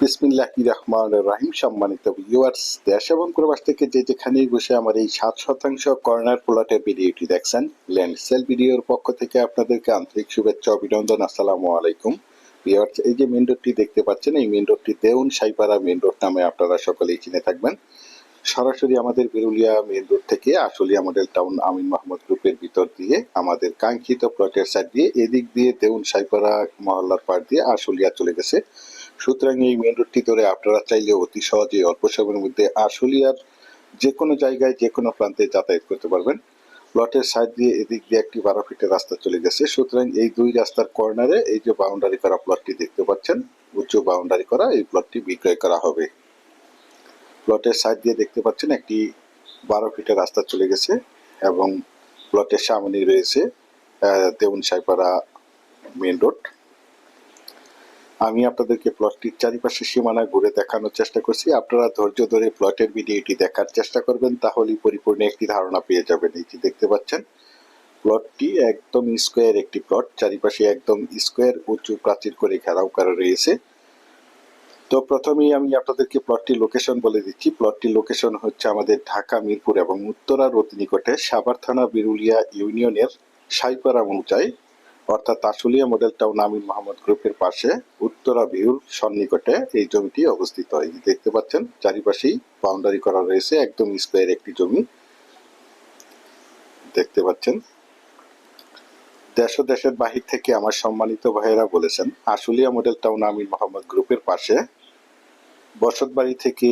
বিসমিল্লাহি রহমান রাহিম। সম্মানিত ভিউয়ার্স দেশ এবং প্রবাস থেকে যে যেখানেই বসে আমার এই সাত শতাংশ কর্নার প্লটের ভিডিওটি দেখছেন ল্যান্ড সেল ভিডিওর পক্ষ থেকে আপনাদেরকে আন্তরিক শুভেচ্ছা, অভিনন্দন, আসসালামু আলাইকুম। ভিউয়ার্স এই যে মেন রোডটি দেখতে পাচ্ছেন, এই মেন রোডটি দেউন সাইপাড়া মেন রোড নামে আপনারা সকলেই চিনে থাকবেন। সরাসরি আমাদের বিরুলিয়া মেন রোড থেকে আশুলিয়া মডেল টাউন আমিন মোহাম্মদ গ্রুপের ভিতর দিয়ে, আমাদের কাঙ্ক্ষিত প্লটের সাইড দিয়ে, এদিক দিয়ে দেউন সাইপাড়া মহল্লার পাড় দিয়ে আশুলিয়া চলে গেছে। সুতরাং এই মেন রোডটি ধরে আপনারা চাইলে অতি সহজে অল্প সময়ের মধ্যে আশুলিয়ার যে কোনো জায়গায় যে কোনো প্রান্তে যাতায়াত করতে পারবেন। প্লটের সাইড দিয়ে, এদিক দিয়ে একটি বারো ফিটের রাস্তা চলে গেছে। সুতরাং এই দুই রাস্তার কর্নারে এই যে বাউন্ডারি করা প্লটটি দেখতে পাচ্ছেন, উচ্চ বাউন্ডারি করা, এই প্লটটি বিক্রয় করা হবে। প্লটের সাইড দিয়ে দেখতে পাচ্ছেন একটি বারো ফিটের রাস্তা চলে গেছে এবং প্লটের সামনেই রয়েছে দেউন সাইপাড়া মেন রোড। আমি আপনাদেরকে প্লটটির চারিপাশে সীমানা ঘুরে দেখানোর চেষ্টা করছি। আপনারা ধৈর্য ধরে প্লটের ভিডিওটি দেখার চেষ্টা করবেন, তাহলেই পরিপূর্ণ একটি ধারণা পেয়ে যাবেন। যে দেখতে পাচ্ছেন প্লটটি একদম স্কোয়ার একটি প্লট চারিপাশে একদম স্কোয়ার উঁচু, প্রাচীর করে ঘেরাও করা রয়েছে। তো প্রথমেই আমি আপনাদেরকে প্লটটির লোকেশন বলে দিচ্ছি। প্লটটির লোকেশন হচ্ছে আমাদের ঢাকা, মিরপুর এবং উত্তরার অতি নিকটে সাভার থানা, বিরুলিয়া ইউনিয়নের সাইপাড়া মৌচায় অর্থাৎ আশুলিয়া মডেল টাউন আমিন মোহাম্মদ গ্রুপের পাশে উত্তরা ভিউর সন্নিকটে এই জমিটি অবস্থিত। এই দেখতে পাচ্ছেন, চারিপাশেই বাউন্ডারি করা রয়েছে, একদম স্কোয়ার একটি জমি। দেখতে পাচ্ছেন, দেশ ও দেশের বাহির থেকে আমার সম্মানিত ভাইয়েরা বলেছেন, আশুলিয়া মডেল টাউন আমিন মোহাম্মদ গ্রুপের পাশে বসতবাড়ি থেকে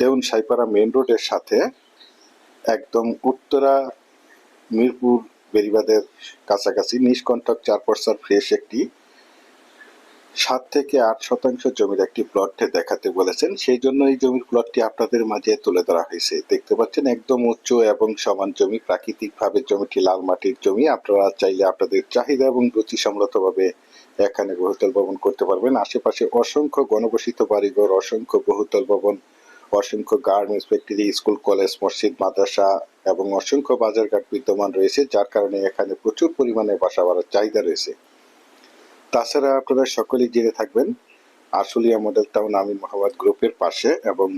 দেউন সাইপাড়া মেন রোডের সাথে একদম উত্তরা মিরপুর বেরিবাদের কাছাকাছি নিষ্কণ্ঠক চার পর্সার ফ্রেশ একটি সাত থেকে আট শতাংশ জমির একটি প্লট দেখাতে বলেছেন। সেই জন্য এই জমির প্লটটি আপনাদের মাঝে তুলে ধরা হয়েছে। দেখতে পাচ্ছেন একদম উচ্চ এবং সমান জমি। প্রাকৃতিকভাবে জমিটি লাল মাটির জমি। আপনারা চাইলে আপনাদের চাহিদা এবং রুচি সম্মতভাবে এখানে বহুতল ভবন করতে পারবেন। আশেপাশে অসংখ্য গণবসিত বাড়িঘর, অসংখ্য বহুতল ভবন অসংখ্য গার্মেন্টস ফ্যাক্টরি স্কুল কলেজ মসজিদ, মাদ্রাসা এবং অসংখ্য বাজারঘাট বিদ্যমান রয়েছে, যার কারণে এখানে প্রচুর পরিমাণে বাসা বাড়ার চাহিদা রয়েছে। তাছাড়া আপনারা সকলেই জেনে থাকবেন, আশুলিয়া মডেল টাউন আমিন মোহাম্মদ গ্রুপের পাশে এবং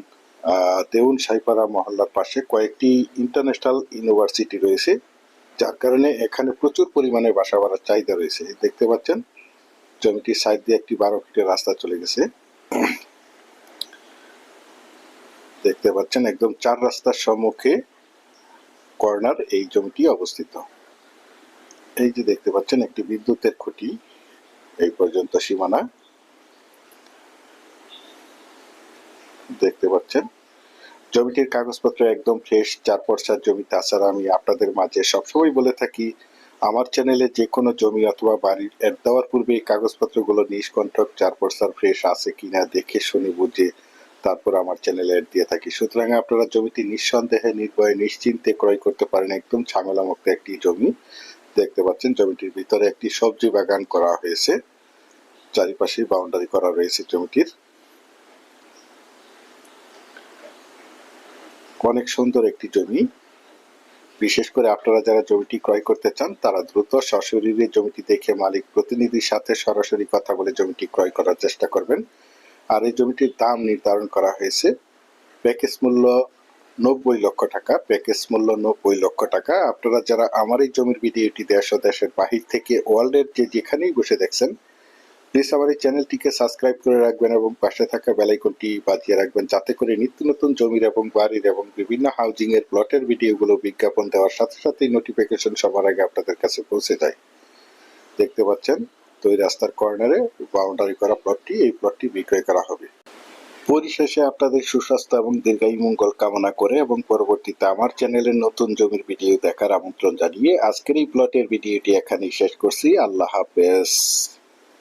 দেউন সাইপাড়া মহল্লার পাশে কয়েকটি ইন্টারন্যাশনাল ইউনিভার্সিটি রয়েছে, যার কারণে এখানে প্রচুর পরিমাণে বাসা বাড়ার চাহিদা রয়েছে। দেখতে পাচ্ছেন, জমিটির সাইড দিয়ে একটি বারো ফিটের রাস্তা চলে গেছে। দেখতে পাচ্ছেন একদম চার রাস্তার সম্মুখে কর্নার এই জমিটি অবস্থিত। এই যে দেখতে পাচ্ছেন একটি বিদ্যুতের খুঁটি, এই পর্যন্ত সীমানা। দেখতে পাচ্ছেন, জমিটির কাগজপত্র একদম ফ্রেশ চার পর্সার জমি। তাছাড়া আমি আপনাদের মাঝে সবসময় বলে থাকি, আমার চ্যানেলে যে কোনো জমি অথবা বাড়ির অ্যাড দেওয়ার পূর্বে এই কাগজপত্রগুলো নিষ্কণ্ঠক চার পর্সার ফ্রেশ আছে কিনা দেখে, শুনে, বুঝে তারপর আমার চ্যানেলে অ্যাড দিয়ে থাকি। সুতরাং আপনারা জমিটি নিঃসন্দেহে নির্ভয়ে, নিশ্চিন্তে ক্রয় করতে পারেন। একদম ঝামেলামুক্ত একটি জমি। দেখতে পাচ্ছেন, জমিটির ভিতরে একটি সবজি বাগান করা হয়েছে। চারিপাশে বাউন্ডারি করা রয়েছে জমিটির। অনেক সুন্দর একটি জমি। বিশেষ করে আপনারা যারা জমিটি ক্রয় করতে চান, তারা দ্রুত সশরীরে জমিটি দেখে মালিক প্রতিনিধির সাথে সরাসরি কথা বলে জমিটি ক্রয় করার চেষ্টা করবেন। আর এই জমিটির দাম নির্ধারণ করা হয়েছে প্যাকেজ মূল্য নব্বই লক্ষ টাকা। প্যাকেজ মূল্য নব্বই লক্ষ টাকা। আপনারা যারা আমার এই জমির ভিডিওটি দেশ ও দেশের বাহির থেকে ওয়ার্ল্ডের যে যেখানেই বসে দেখছেন প্লিজ আমার এই চ্যানেলটিকে সাবস্ক্রাইব করে রাখবেন এবং পাশে থাকা বেলাইকনটি বাজিয়ে রাখবেন যাতে করে নিত্য নতুন জমির এবং বাড়ির এবং বিভিন্ন হাউজিং এর প্লটের ভিডিওগুলো বিজ্ঞাপন দেওয়ার সাথে সাথে নোটিফিকেশন সবার আগে আপনাদের কাছে পৌঁছে যায়। দেখতে পাচ্ছেন? তো এই রাস্তার কর্নারে বাউন্ডারি করা প্লটটি এই প্লটটি বিক্রয় করা হবে। পরিশেষে আপনাদের সুস্বাস্থ্য এবং দীর্ঘায়ু মঙ্গল কামনা করে এবং পরবর্তীতে আমার চ্যানেলের নতুন জমির ভিডিও দেখার আমন্ত্রণ জানিয়ে আজকের এই প্লটের ভিডিওটি এখানেই শেষ করছি। আল্লাহ হাফেজ।